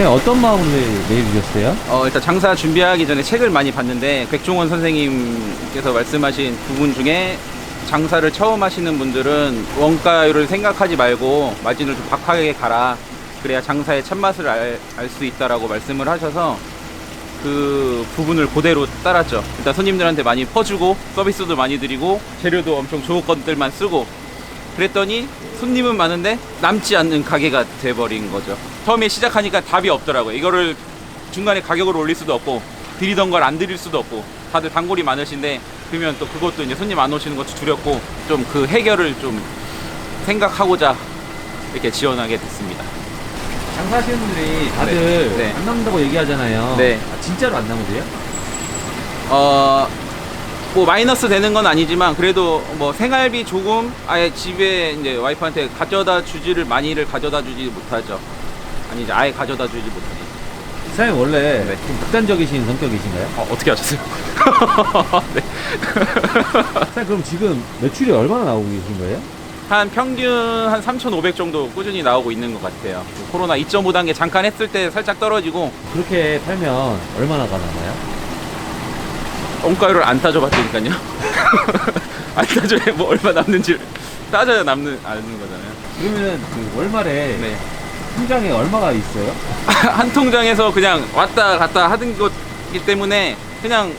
선생님 어떤 마음으로 메일 주셨어요? 어, 일단 장사 준비하기 전에 책을 많이 봤는데 백종원 선생님께서 말씀하신 부분 중에 장사를 처음 하시는 분들은 원가율을 생각하지 말고 마진을 좀 박하게 가라. 그래야 장사의 참맛을 알 수 있다라고 말씀을 하셔서 그 부분을 그대로 따랐죠. 일단 손님들한테 많이 퍼주고 서비스도 많이 드리고 재료도 엄청 좋은 것들만 쓰고 그랬더니 손님은 많은데 남지 않는 가게가 돼버린 거죠. 처음에 시작하니까 답이 없더라고요. 이거를 중간에 가격을 올릴 수도 없고 드리던 걸 안 드릴 수도 없고 다들 단골이 많으신데 그러면 또 그것도 이제 손님 안 오시는 것도 두렵고 좀 그 해결을 좀 생각하고자 이렇게 지원하게 됐습니다. 장사하시는 분들이 다들 네. 네. 안 남는다고 얘기하잖아요. 네. 아, 진짜로 안 남으세요? 어, 뭐 마이너스 되는 건 아니지만 그래도 뭐 생활비 조금 아예 집에 이제 와이프한테 가져다 주지를 많이를 가져다 주지 못하죠. 아니 이제 아예 가져다 주지 못하죠. 사장님 원래 네. 좀 극단적이신 성격이신가요? 어, 어떻게 하셨어요? 네. 사장님 그럼 지금 매출이 얼마나 나오고 계신 거예요? 한 평균 한 3,500 정도 꾸준히 나오고 있는 것 같아요. 코로나 2.5 단계 잠깐 했을 때 살짝 떨어지고 그렇게 팔면 얼마나 가나요? 원가율을 안 따져봤으니까요. 안 따져야 뭐 얼마 남는지 따져야 남는 아는 거잖아요. 그러면 그 월말에 네. 통장에 얼마가 있어요? 한 통장에서 그냥 왔다 갔다 하던 것이기 때문에 그냥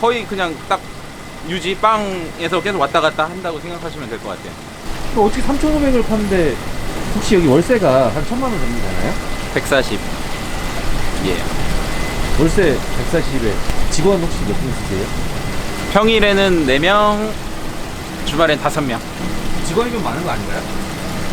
거의 그냥 딱 유지 빵에서 계속 왔다 갔다 한다고 생각하시면 될 것 같아요. 그럼 어떻게 3,500을 파는데 혹시 여기 월세가 한 천만 원 정도잖아요? 140. 예. 월세 140에 직원 혹시 몇분 쓰세요? 평일에는 4명, 주말엔 5명. 직원이 좀 많은 거 아닌가요?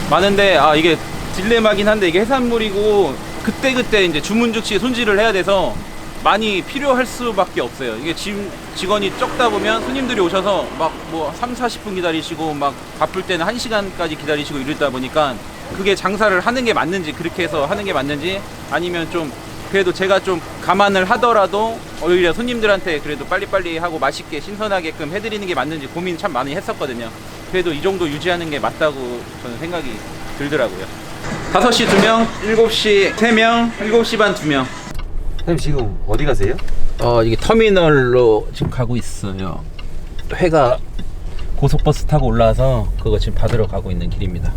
많은데 아 이게 딜레마긴 한데 이게 해산물이고 그때 그때 이제 주문 즉시 손질을 해야 돼서 많이 필요할 수밖에 없어요. 이게 지, 직원이 적다 보면 손님들이 오셔서 막 뭐 3, 40분 기다리시고 막 바쁠 때는 1시간까지 기다리시고 이러다 보니까 그게 장사를 하는 게 맞는지 그렇게 해서 하는 게 맞는지 아니면 좀 그래도 제가 좀 감안을 하더라도 오히려 손님들한테 그래도 빨리빨리 하고 맛있게 신선하게끔 해드리는 게 맞는지 고민 참 많이 했었거든요. 그래도 이 정도 유지하는 게 맞다고 저는 생각이 들더라고요. 5시 2명, 7시 3명, 7시 반 2명. 선생님 지금 어디 가세요? 어, 이게 터미널로 지금 가고 있어요. 회가 고속버스 타고 올라와서 그거 지금 받으러 가고 있는 길입니다.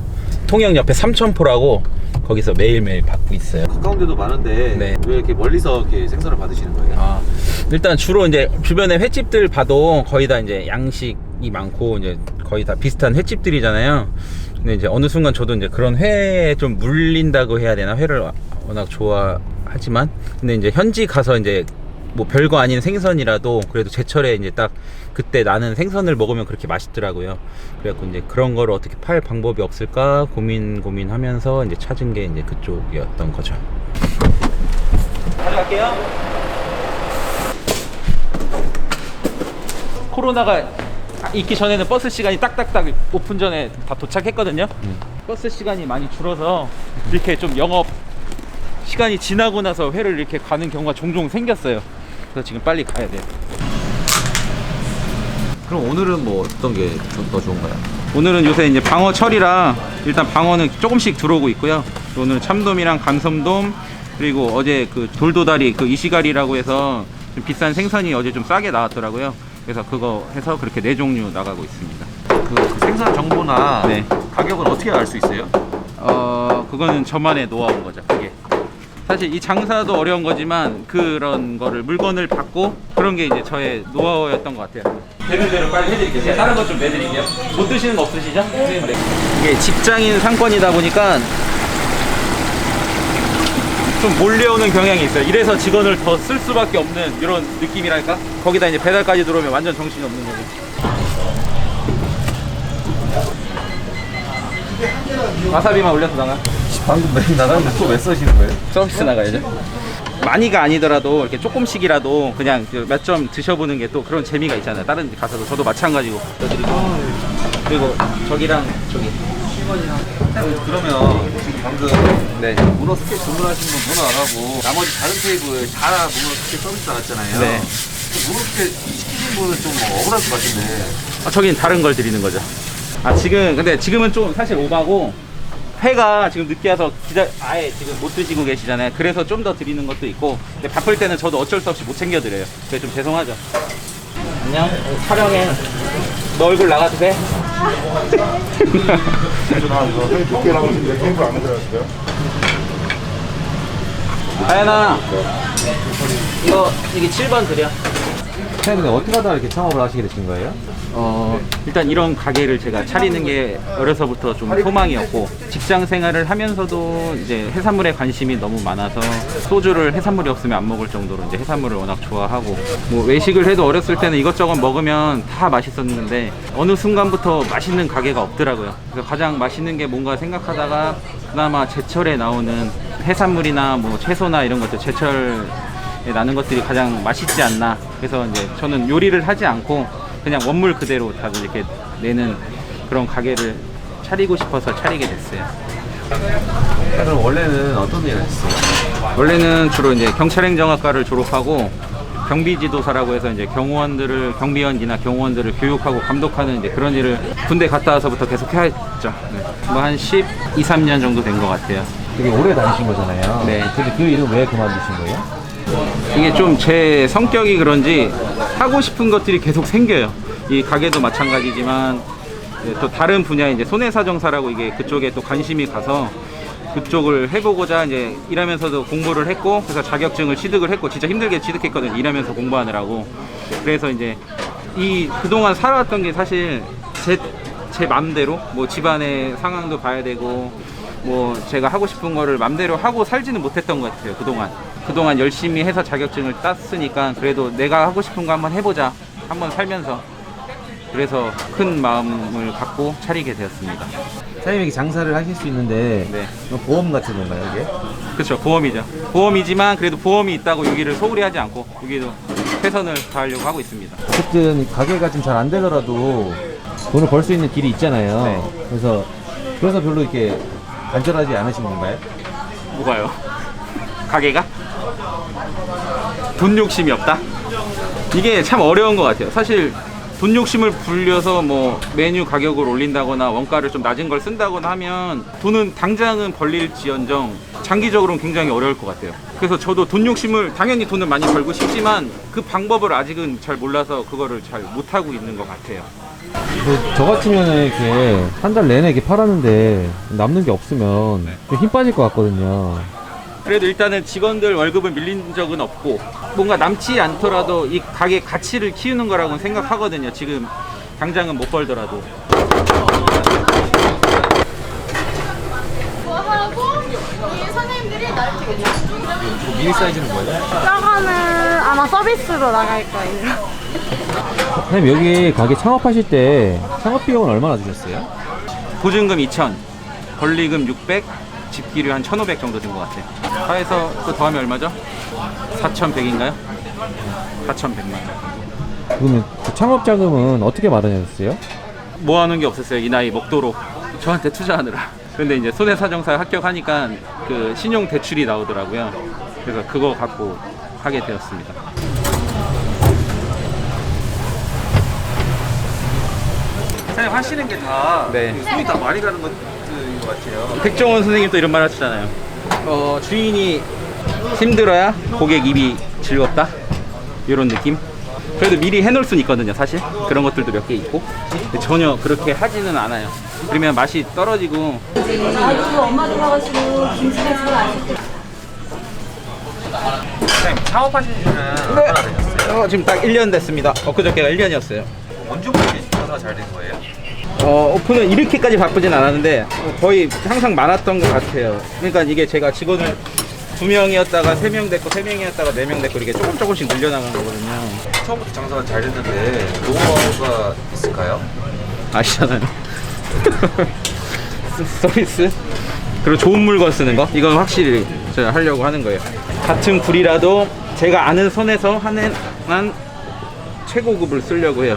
통영 옆에 삼천포라고 거기서 매일매일 받고 있어요. 가까운 데도 많은데 네. 왜 이렇게 멀리서 이렇게 생선을 받으시는 거예요? 아, 일단 주로 이제 주변에 횟집들 봐도 거의 다 이제 양식이 많고 이제 거의 다 비슷한 횟집들이잖아요. 근데 이제 어느 순간 저도 이제 그런 회에 좀 물린다고 해야 되나 회를 워낙 좋아하지만 근데 이제 현지 가서 이제 뭐 별거 아닌 생선이라도 그래도 제철에 이제 딱 그때 나는 생선을 먹으면 그렇게 맛있더라고요. 그래갖고 이제 그런 거를 어떻게 팔 방법이 없을까 고민 고민하면서 이제 찾은 게 이제 그쪽이었던 거죠. 가져갈게요. 코로나가 있기 전에는 버스 시간이 딱딱딱 오픈 전에 다 도착했거든요. 버스 시간이 많이 줄어서 이렇게 좀 영업 시간이 지나고 나서 회를 이렇게 가는 경우가 종종 생겼어요. 그래서 지금 빨리 가야 돼요. 그럼 오늘은 뭐 어떤 게 더 좋은가요? 오늘은 요새 이제 방어 철이라 일단 방어는 조금씩 들어오고 있고요. 오늘 참돔이랑 감섬돔 그리고 어제 그 돌도다리 그 이시가리라고 해서 좀 비싼 생선이 어제 좀 싸게 나왔더라고요. 그래서 그거 해서 그렇게 네 종류 나가고 있습니다. 그, 그 생선 정보나 네. 가격은 어떻게 알 수 있어요? 어 그거는 저만의 노하우인 거죠. 그게 사실 이 장사도 어려운 거지만 그런 거를 물건을 받고 그런 게 이제 저의 노하우였던 것 같아요. 되는 대로 빨리 해드릴게요. 제가 다른 것 좀 내드릴게요. 못 드시는 거 없으시죠? 네. 이게 직장인 상권이다 보니까 좀 몰려오는 경향이 있어요. 이래서 직원을 더 쓸 수밖에 없는 이런 느낌이랄까? 거기다 이제 배달까지 들어오면 완전 정신이 없는 거죠. 와사비만 올려서 나가. 방금 몇 나가는데 또왜 써시는 거예요? 서비스 나가야죠. 많이가 아니더라도 이렇게 조금씩이라도 그냥 몇 점 드셔보는 게 또 그런 재미가 있잖아요. 다른 데 가서도 저도 마찬가지고. 그리고 저기랑 저기. 그러면 지금 방금 네. 문어 스케 주문하신 건 문어 안 하고 나머지 다른 테이블 다 문어 스케 서비스 나갔잖아요. 네. 그 문어 스케 시키신 분은 좀 억울할 것 같은데. 아, 저긴 다른 걸 드리는 거죠. 아 지금 근데 지금은 좀 사실 오바고 회가 지금 늦게 와서 기다 아예 지금 못 드시고 계시잖아요. 그래서 좀 더 드리는 것도 있고 근데 바쁠 때는 저도 어쩔 수 없이 못 챙겨 드려요. 그래서 좀 죄송하죠. 안녕. 촬영해. 너 얼굴 나가도 돼? 아, 이거 두께 나오는데 안에 들어갔어요? 아연아. 이거 이게 7번 드려. 사장님 어떻게 하다가 이렇게 창업을 하시게 되신 거예요? 어, 일단 이런 가게를 제가 차리는 게 어려서부터 좀 소망이었고 직장 생활을 하면서도 이제 해산물에 관심이 너무 많아서 소주를 해산물이 없으면 안 먹을 정도로 이제 해산물을 워낙 좋아하고 뭐 외식을 해도 어렸을 때는 이것저것 먹으면 다 맛있었는데 어느 순간부터 맛있는 가게가 없더라고요. 그래서 가장 맛있는 게 뭔가 생각하다가 그나마 제철에 나오는 해산물이나 뭐 채소나 이런 것들 제철 에 나는 것들이 가장 맛있지 않나. 그래서 이제 저는 요리를 하지 않고 그냥 원물 그대로 다들 이렇게 내는 그런 가게를 차리고 싶어서 차리게 됐어요. 그럼 원래는 어떤 일을 했어요? 원래는 주로 이제 경찰행정학과를 졸업하고 경비지도사라고 해서 이제 경호원들을 경비원이나 경호원들을 교육하고 감독하는 이제 그런 일을 군대 갔다 와서부터 계속 해왔죠. 네. 뭐한 12, 3년 정도 된 것 같아요. 되게 오래 다니신 거잖아요. 네. 근데 그 일은 왜 그만두신 거예요? 이게 좀 제 성격이 그런지 하고 싶은 것들이 계속 생겨요. 이 가게도 마찬가지지만 이제 또 다른 분야에 이제 손해사정사라고 이게 그쪽에 또 관심이 가서 그쪽을 해보고자 이제 일하면서도 공부를 했고 그래서 자격증을 취득을 했고 진짜 힘들게 취득했거든요. 일하면서 공부하느라고. 그래서 이제 이 그동안 살아왔던 게 사실 제, 제 맘대로 뭐 집안의 상황도 봐야 되고 뭐 제가 하고 싶은 거를 맘대로 하고 살지는 못했던 것 같아요 그동안 그동안 열심히 해서 자격증을 땄으니까 그래도 내가 하고 싶은 거 한번 해보자 한번 살면서 그래서 큰 마음을 갖고 차리게 되었습니다 사장님이 이렇게 장사를 하실 수 있는데 네. 이거 보험 같은 건가요 이게? 그렇죠 보험이죠 보험이지만 그래도 보험이 있다고 여기를 소홀히 하지 않고 여기도 최선을 다하려고 하고 있습니다 어쨌든 가게가 좀 잘 안 되더라도 돈을 벌 수 있는 길이 있잖아요. 네. 그래서 그래서 별로 이렇게 간절하지 않으신 건가요? 뭐가요? 가게가? 돈 욕심이 없다? 이게 참 어려운 것 같아요. 사실 돈 욕심을 불려서 뭐 메뉴 가격을 올린다거나 원가를 좀 낮은 걸 쓴다거나 하면 돈은 당장은 벌릴지언정 장기적으로는 굉장히 어려울 것 같아요. 그래서 저도 돈 욕심을 당연히 돈을 많이 벌고 싶지만 그 방법을 아직은 잘 몰라서 그거를 잘 못하고 있는 것 같아요. 근데 저 같으면 이렇게 한 달 내내 이렇게 팔았는데 남는 게 없으면 네. 좀힘 빠질 것 같거든요. 그래도 일단은 직원들 월급을 밀린 적은 없고 뭔가 남지 않더라도 이 가게 가치를 키우는 거라고 생각하거든요. 지금 당장은 못 벌더라도. 뭐 하고 이 선생님들이 날 되게 미니 사이즈는 뭐예요? 저거는 아마 서비스로 나갈 거예요. 사장님 여기 가게 창업하실 때 창업 비용은 얼마나 주셨어요? 보증금 2천, 권리금 600, 집기료 한 1,500 정도 든 것 같아요. 다해서 또 더하면 얼마죠? 4,100인가요? 4,100만 원. 그러면 그 창업 자금은 어떻게 마련하셨어요? 모아놓은 게 없었어요. 이 나이 먹도록 저한테 투자하느라. 근데 이제 손해사정사 합격하니까 그 신용 대출이 나오더라고요. 그래서 그거 갖고 하게 되었습니다. 사장님 하시는 게다 네. 손이 다 많이 가는 것들인 것 같아요. 백종원 선생님 또 이런 말 하시잖아요. 어, 주인이 힘들어야 고객 입이 즐겁다. 이런 느낌. 그래도 미리 해놓을 수는 있거든요, 사실. 그런 것들도 몇 개 있고. 근데 전혀 그렇게 하지는 않아요. 그러면 맛이 떨어지고. 사장님 창업하신 지는 얼마나 되셨어요? 어, 지금 딱 1년 됐습니다. 엊그저께가 1년이었어요. 언제부터 장사가 잘 된 거예요? 어, 오픈은 이렇게까지 바쁘진 않았는데 거의 항상 많았던 것 같아요. 그러니까 이게 제가 직원을 두 명이었다가 세 명 됐고 세 명이었다가 네 명 됐고 이렇게 조금 조금씩 늘려나간 거거든요. 처음부터 장사가 잘 됐는데 노하우가 있을까요? 아시잖아요. 서비스 그리고 좋은 물건 쓰는 거 이건 확실히 제가 하려고 하는 거예요. 같은 굴이라도 제가 아는 선에서 하는 한 최고급을 쓰려고 해요.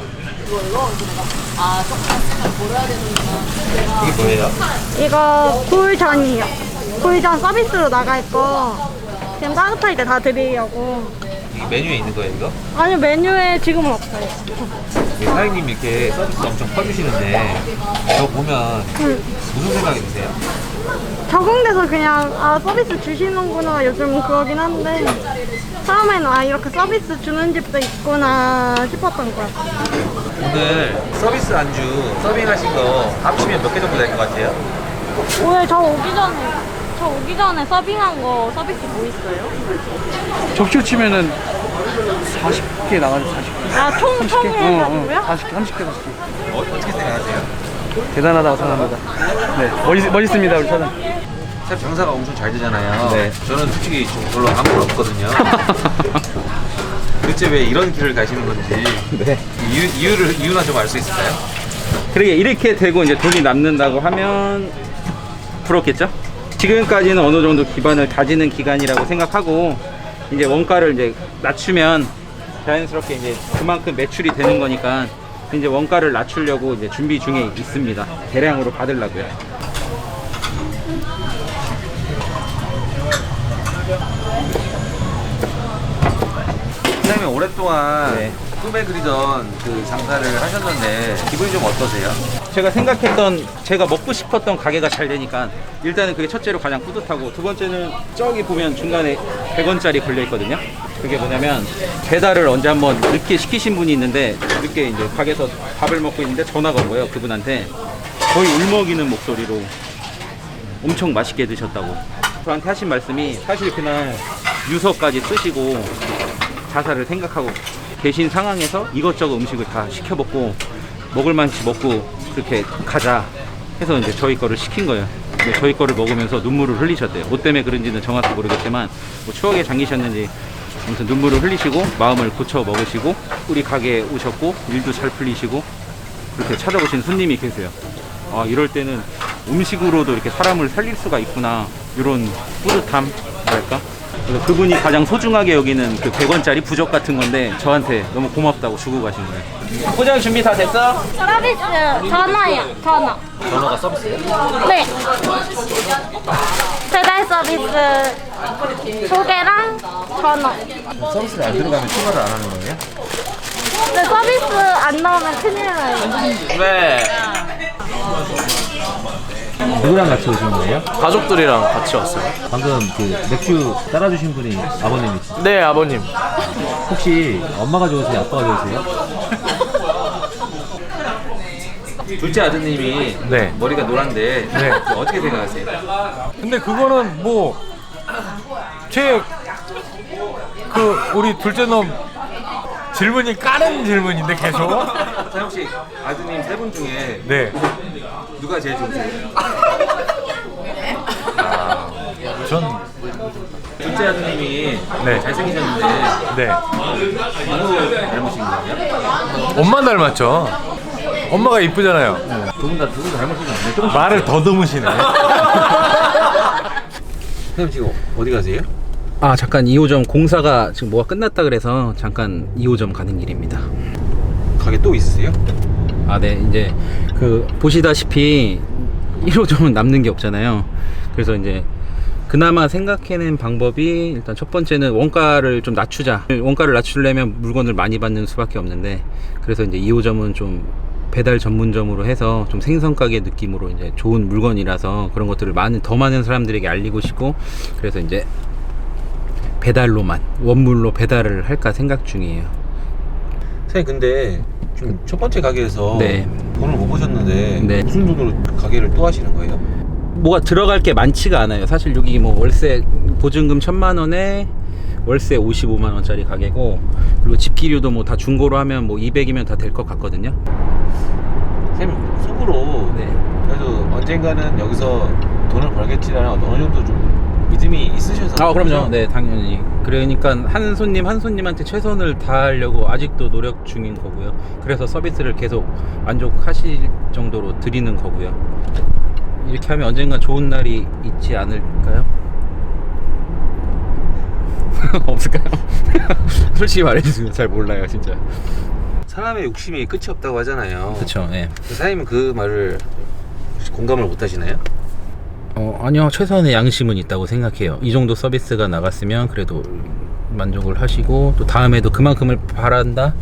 이게 뭐예요? 이거 굴전이요. 굴전 서비스로 나갈 거 지금 따뜻할 때 다 드리려고. 이게 메뉴에 있는 거예요 이거? 아니요 메뉴에 지금은 없어요. 이게 사장님이 이렇게 서비스 엄청 퍼주시는데 저 보면 음, 무슨 생각이 드세요? 적응돼서 그냥 아 서비스 주시는구나 요즘 그러긴 한데 처음에는 아 이렇게 서비스 주는 집도 있구나 싶었던 것 같아요. 오늘 서비스 안주 서빙하신 거 합치면 몇 개 정도 될 것 같아요? 오늘 저 오기 전에 저 오기 전에 서빙한 거 서비스 뭐 있어요? 적쇼 치면은 40개 나가죠, 40개. 아총 총해가지고요? 40개, 30개, 40개. 어, 어떻게 생각하세요? 대단하다고 생각합니다. 네, 멋있, 멋있습니다, 우리 사장. 참 장사가 엄청 잘 되잖아요. 네. 저는 솔직히 좀 별로 아무 건 없거든요. 도대체 왜 이런 길을 가시는 건지 네. 이유, 이유를 이유나 좀 알 수 있을까요? 그러게 이렇게 되고 이제 돈이 남는다고 하면 부럽겠죠? 지금까지는 어느 정도 기반을 다지는 기간이라고 생각하고 이제 원가를 이제 낮추면 자연스럽게 이제 그만큼 매출이 되는 거니까 이제 원가를 낮추려고 이제 준비 중에 있습니다. 대량으로 받으려고요. 사장님 오랫동안 네. 꿈에 그리던 그 장사를 하셨는데 기분이 좀 어떠세요? 제가 생각했던 제가 먹고 싶었던 가게가 잘 되니까 일단은 그게 첫째로 가장 뿌듯하고 두 번째는 저기 보면 중간에 100원짜리 걸려 있거든요. 그게 뭐냐면 배달을 언제 한번 늦게 시키신 분이 있는데 늦게 이제 가게에서 밥을 먹고 있는데 전화가 온 거예요. 그분한테 거의 울먹이는 목소리로 엄청 맛있게 드셨다고 저한테 하신 말씀이 사실 그날 유서까지 쓰시고 자살을 생각하고 계신 상황에서 이것저것 음식을 다 시켜 먹고 먹을 만치 먹고 그렇게 가자 해서 이제 저희 거를 시킨 거예요. 근데 저희 거를 먹으면서 눈물을 흘리셨대요. 뭐 때문에 그런지는 정확히 모르겠지만 뭐 추억에 잠기셨는지 아무튼 눈물을 흘리시고 마음을 고쳐 먹으시고 우리 가게에 오셨고 일도 잘 풀리시고 그렇게 찾아오신 손님이 계세요. 아 이럴 때는 음식으로도 이렇게 사람을 살릴 수가 있구나 이런 뿌듯함 뭐랄까 그래서 그분이 가장 소중하게 여기는 그 100원짜리 부적 같은 건데 저한테 너무 고맙다고 주고 가신 거예요. 포장 준비 다 됐어? 서비스 전화요 전화. 전화가 서비스예요? 네. 배달 서비스 소개랑 전화. 서비스를 안 들어가면 추가를 안 하는 거예요? 근데 서비스 안 나오면 큰일 나요. 네. 누구랑 같이 오신 거예요? 가족들이랑 같이 왔어요. 방금 그 맥주 따라주신 분이 아버님이시죠? 네, 아버님. 혹시 엄마가 좋으세요? 아빠가 좋으세요? 둘째 아드님이 네. 머리가 노란데 네. 어떻게 생각하세요? 근데 그거는 뭐, 제, 그, 우리 둘째 놈 질문이 까는 질문인데 계속? 자 혹시 아드님 세 분 중에 네. 누가 제일 좋으세요? 전, 둘째 아드님이 네. 잘생기셨는데 네. 누구 닮으신 거예요? 엄마 닮았죠? 엄마가 이쁘잖아요. 두분다두분 닮으신 거 아니에요? 조금 말을 더듬으시네. 선생님 지금 어디 가세요? 아 잠깐 2호점 공사가 지금 뭐가 끝났다 그래서 잠깐 2호점 가는 길입니다. 가게 또 있으세요? 아, 네. 이제 그 보시다시피 1호점은 남는 게 없잖아요. 그래서 이제 그나마 생각해낸 방법이 일단 첫 번째는 원가를 좀 낮추자. 원가를 낮추려면 물건을 많이 받는 수밖에 없는데 그래서 이제 2호점은 좀 배달 전문점으로 해서 좀 생선 가게 느낌으로 이제 좋은 물건이라서 그런 것들을 많은 더 많은 사람들에게 알리고 싶고 그래서 이제 배달로만 원물로 배달을 할까 생각 중이에요. 선생님 근데 좀첫 번째 가게에서 네. 돈을 못 버셨는데 네. 무슨 돈으로 가게를 또 하시는 거예요? 뭐가 들어갈 게 많지가 않아요. 사실 여기 뭐 월세 보증금 천만 원에 월세 55만 원짜리 가게고 그리고 집기료도 뭐 다 중고로 하면 뭐 200이면 다 될 것 같거든요. 선생님 속으로 네. 그래도 언젠가는 여기서 돈을 벌겠지라는 어느 정도 좀 믿음이 있으셔서 아 그럼요. 그죠? 네 당연히. 그러니까 한 손님 한 손님한테 최선을 다하려고 아직도 노력 중인 거고요. 그래서 서비스를 계속 만족하실 정도로 드리는 거고요. 이렇게 하면 언젠가 좋은 날이 있지 않을까요? 없을까요? 솔직히 말해주세요. 잘 몰라요, 진짜. 사람의 욕심이 끝이 없다고 하잖아요 그렇죠. 예. 사장님은 그 말을 공감을 못 하시나요? 어, 아니요. 최소한의 양심은 있다고 생각해요. 이 정도 서비스가 나갔으면 그래도 만족을 하시고 또 다음에도 그만큼을 바란다.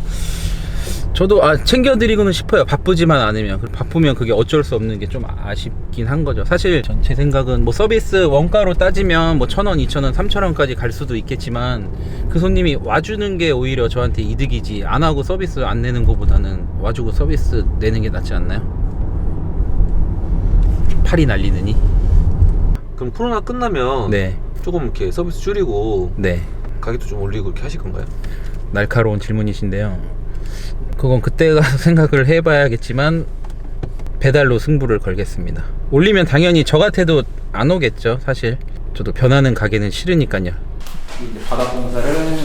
저도 아, 챙겨드리고는 싶어요. 바쁘지만 않으면. 바쁘면 그게 어쩔 수 없는 게 좀 아쉽긴 한 거죠. 사실 전제 생각은 뭐 서비스 원가로 따지면 뭐 천 원, 이천 원, 삼천 원까지 갈 수도 있겠지만 그 손님이 와주는 게 오히려 저한테 이득이지 안 하고 서비스 안 내는 것보다는 와주고 서비스 내는 게 낫지 않나요? 팔이 날리느니. 그럼 코로나 끝나면 네, 조금 이렇게 서비스 줄이고 네. 가격도 좀 올리고 이렇게 하실 건가요? 날카로운 질문이신데요. 그건 그때 가서 생각을 해봐야겠지만 배달로 승부를 걸겠습니다. 올리면 당연히 저 같아도 안 오겠죠, 사실. 저도 변하는 가게는 싫으니까요. 바닥 공사를 한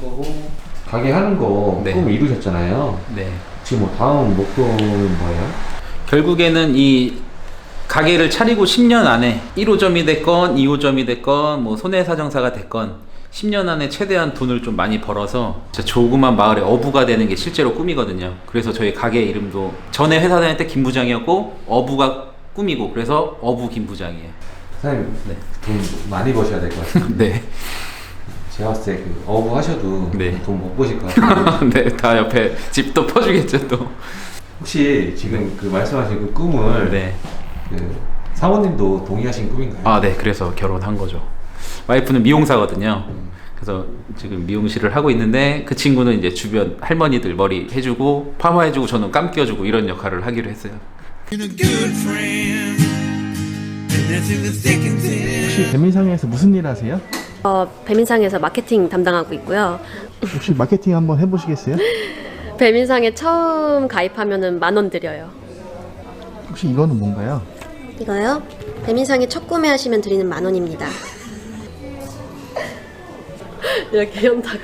거고. 가게 하는 거 네. 이루셨잖아요. 네. 지금 뭐 다음 목표는 뭐예요? 결국에는 이 가게를 차리고 10년 안에 1호점이 됐건 2호점이 됐건 뭐 손해사정사가 됐건 10년 안에 최대한 돈을 좀 많이 벌어서 진짜 조그만 마을의 어부가 되는 게 실제로 꿈이거든요. 그래서 저희 가게 이름도 전에 회사 다닐 때 김부장이었고 어부가 꿈이고 그래서 어부 김부장이에요. 사장님 네. 돈 많이 버셔야 될 것 같아요. 네. 제가 봤을 때 그 어부 하셔도 네. 돈 못 버실 것 같아요. 네, 다 옆에 집도 퍼주겠죠 또. 혹시 지금 그 말씀하신 그 꿈을 네. 그 사모님도 동의하신 꿈인가요? 아, 네. 그래서 결혼한 거죠. 와이프는 미용사거든요. 그래서 지금 미용실을 하고 있는데 그 친구는 이제 주변 할머니들 머리 해주고 파마해주고 저는 감겨주고 이런 역할을 하기로 했어요. 혹시 배민상에서 무슨 일 하세요? 어, 배민상에서 마케팅 담당하고 있고요. 혹시 마케팅 한번 해보시겠어요? 배민상에 처음 가입하면은 만 원 드려요. 혹시 이거는 뭔가요? 이거요? 배민상에 첫 구매하시면 드리는 만 원입니다. 이렇게 연다가